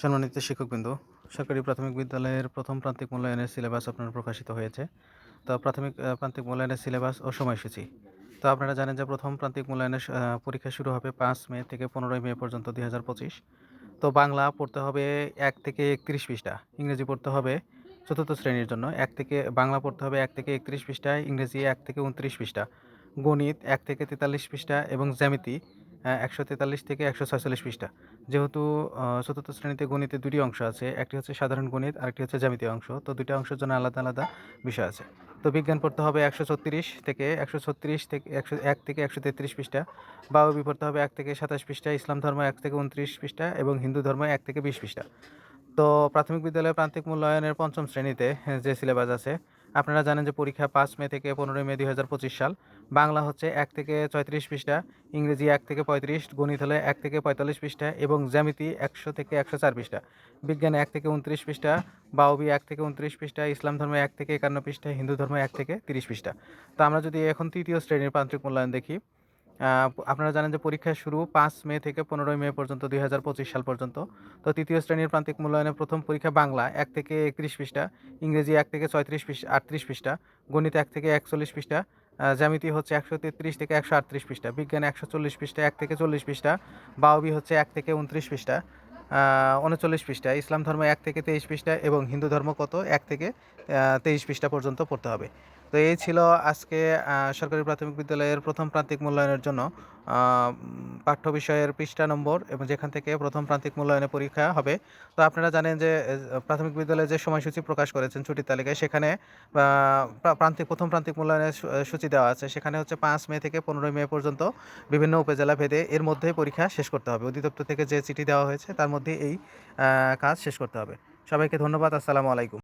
সম্মানিত শিক্ষকবৃন্দ, সরকারি প্রাথমিক বিদ্যালয়ের প্রথম প্রান্তিক মূল্যায়নের সিলেবাস আপনার প্রকাশিত হয়েছে। তো প্রাথমিক প্রান্তিক মূল্যায়নের সিলেবাস ও সময়সূচি। তো আপনারা জানেন যে প্রথম প্রান্তিক মূল্যায়নের পরীক্ষা শুরু হবে পাঁচ মে থেকে পনেরোই মে পর্যন্ত দুই হাজার পঁচিশ। তো বাংলা পড়তে হবে এক থেকে একত্রিশ পৃষ্ঠা, ইংরেজি পড়তে হবে চতুর্থ শ্রেণির জন্য এক থেকে, বাংলা পড়তে হবে এক থেকে একত্রিশ পৃষ্ঠা, ইংরেজি এক থেকে উনত্রিশ পৃষ্ঠা, গণিত এক থেকে তেতাল্লিশ পৃষ্ঠা এবং জ্যামিতি একশো তেতাল্লিশ থেকে একশো ছয়চল্লিশ পৃষ্ঠা। যেহেতু চতুর্থ শ্রেণীতে গণিতে দুটি অংশ আছে, একটি হচ্ছে সাধারণ গণিত, আরেকটি হচ্ছে জ্যামিতীয় অংশ, তো দুটি অংশের জন্য আলাদা আলাদা বিষয় আছে। তো বিজ্ঞান পড়তে হবে একশো ছত্রিশ থেকে একশো ছত্রিশ থেকে একশো এক থেকে একশো তেত্রিশ পৃষ্ঠা বায়বী পড়তে হবে এক থেকে সাতাশ পৃষ্ঠা, ইসলাম ধর্ম এক থেকে উনত্রিশ পৃষ্ঠা এবং হিন্দু ধর্ম এক থেকে বিশ পৃষ্ঠা। তো প্রাথমিক বিদ্যালয়ের প্রান্তিক মূল্যায়নের পঞ্চম শ্রেণীতে যে সিলেবাস আছে আপনারা জানেন যে পরীক্ষা পাঁচ মে থেকে পনেরোই মে দুই হাজার পঁচিশ সাল। বাংলা হচ্ছে এক থেকে ছয়ত্রিশ পৃষ্ঠা, ইংরেজি এক থেকে পঁয়ত্রিশ, গণিত হলে এক থেকে পঁয়তাল্লিশ পৃষ্ঠা এবং জ্যামিতি একশো থেকে একশো চার পৃষ্ঠা। বিজ্ঞান এক থেকে উনত্রিশ পৃষ্ঠা, বাউবি এক থেকে উনত্রিশ পৃষ্ঠা, ইসলাম ধর্ম এক থেকে একান্ন পৃষ্ঠা, হিন্দু ধর্ম এক থেকে তিরিশ পৃষ্ঠা। তো আমরা যদি এখন তৃতীয় শ্রেণির প্রান্তিক মূল্যায়ন দেখি আপনারা জানেন যে পরীক্ষা শুরু পাঁচ মে থেকে পনেরোই মে পর্যন্ত, দুই হাজার পঁচিশ সাল পর্যন্ত। তো তৃতীয় শ্রেণির প্রান্তিক মূল্যায়নের প্রথম পরীক্ষা বাংলা, এক থেকে একত্রিশ পৃষ্ঠা, ইংরেজি এক থেকে ছয়ত্রিশ পৃষ্ঠা, আটত্রিশ পৃষ্ঠা, গণিত এক থেকে একচল্লিশ পৃষ্ঠা জ্যামিতি হচ্ছে একশো তেত্রিশ থেকে একশো আটত্রিশ পৃষ্ঠা, বিজ্ঞান একশো চল্লিশ পৃষ্ঠা, এক থেকে চল্লিশ পৃষ্ঠা, বাউবি হচ্ছে এক থেকে উনত্রিশ পৃষ্ঠা। উনচল্লিশ পৃষ্ঠা। ইসলাম ধর্ম এক থেকে তেইশ পৃষ্ঠা এবং হিন্দু ধর্ম কত? এক থেকে তেইশ পৃষ্ঠা পর্যন্ত পড়তে হবে। তো এই ছিল আজকে সরকারি প্রাথমিক বিদ্যালয়ের প্রথম প্রান্তিক মূল্যায়নের জন্য। পাঠ্য বিষয়ের পৃষ্ঠা নম্বর এবং যেখান থেকে প্রথম প্রান্তিক মূল্যায়নের পরীক্ষা হবে। তো আপনারা জানেন যে প্রাথমিক বিদ্যালয়ে যে সময়সূচি প্রকাশ করেছেন ছুটির তালিকায়, সেখানে প্রান্তিক, প্রথম প্রান্তিক মূল্যায়নের সূচি দেওয়া আছে। সেখানে হচ্ছে পাঁচ মে থেকে পনেরোই মে পর্যন্ত বিভিন্ন উপজেলা ভেদে এর মধ্যেই পরীক্ষা শেষ করতে হবে। অধিদপ্তর থেকে যে চিঠি দেওয়া হয়েছে, তার মধ্যে এই কাজ শেষ করতে হবে। সবাইকে ধন্যবাদ, আসসালামু আলাইকুম।